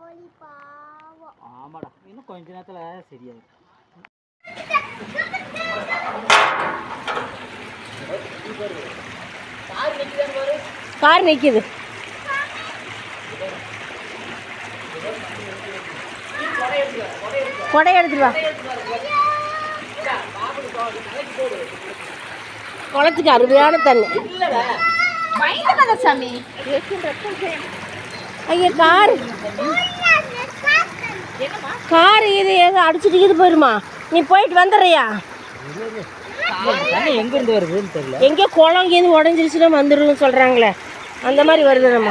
கோழி பாவம் ஆமாடா இன்னும் கொஞ்ச நேரத்தில் சரியாயிடும் கார் நிற்கிது கொடை எடுத்துட்டு வா குளத்துக்கு அருமையான தண்ணி சாமி ஐயா கார். கார் இது எங்க அடிச்சுட்டு இது போயிருமா? நீ போயிட்டு வந்துடுறியா? எங்கேருந்து வருதுன்னு தெரியல. எங்கேயோ குளம் இது உடஞ்சிருச்சுன்னா வந்துடும் சொல்கிறாங்களே அந்த மாதிரி வருது நம்ம.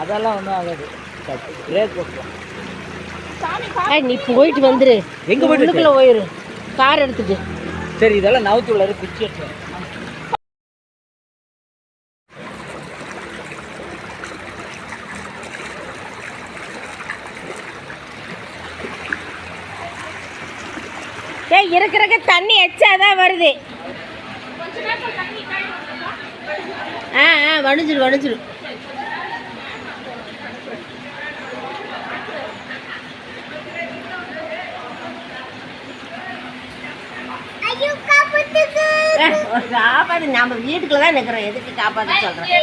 அதெல்லாம் ஒன்றும் ஆகாது. நீ போயிட்டு வந்துரு. எங்க போயிட்டு போயிரு. கார் எடுத்துட்டு. சரி இதெல்லாம் நவுத்தி உள்ளாரு குச்சி எடுத்து ஏய் இருக்கிறக்க தண்ணி எச்சாதான் வருது. ஆ ஆ ஏய், ஒரு காப்பாத்து நம்ம வீட்டுக்குள்ள தான் நிற்கிறோம் எதுக்கு காப்பாத்து சொல்கிறேன்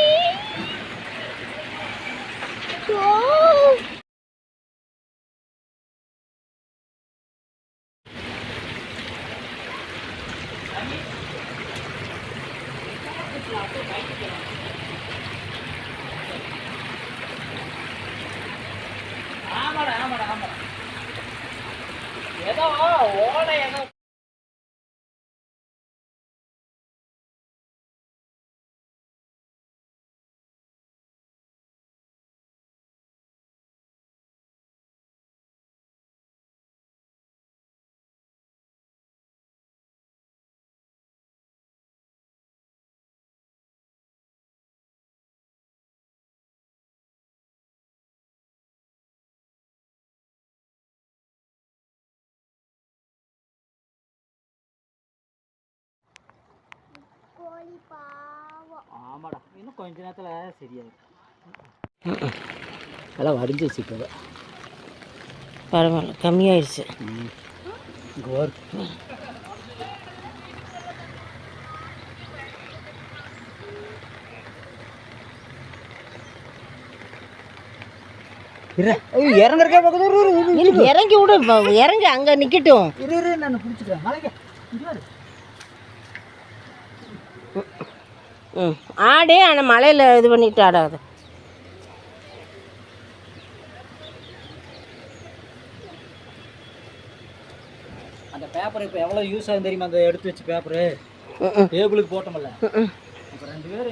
ஆமாடா ஆமாடா ஆமாடா. ஏதோ ஓலை ஏதோ கோழி பாவம் ஆமாடா. இன்னும் கொஞ்ச நேரத்தில் சரியாயிடும் எல்லாம் வடிஞ்சிச்சு இப்போ. பரவாயில்ல. கம்மியாயிடுச்சு. கோர். இறங்குறக்கே பக்கத்து இறங்கி விடு இறங்கு அங்கே நிற்கட்டும் இரு இரு நான் பிடிச்சிக்கிறேன். ம் ஆடு ஆனால் மலையில் இது பண்ணிட்டு ஆடாது. அந்த பேப்பர் இப்போ எவ்வளோ யூஸ் ஆகும் தெரியுமா? அந்த எடுத்து வச்ச பேப்பரு டேபிளுக்கு போட்டோம்ல. இப்போ ரெண்டு பேர்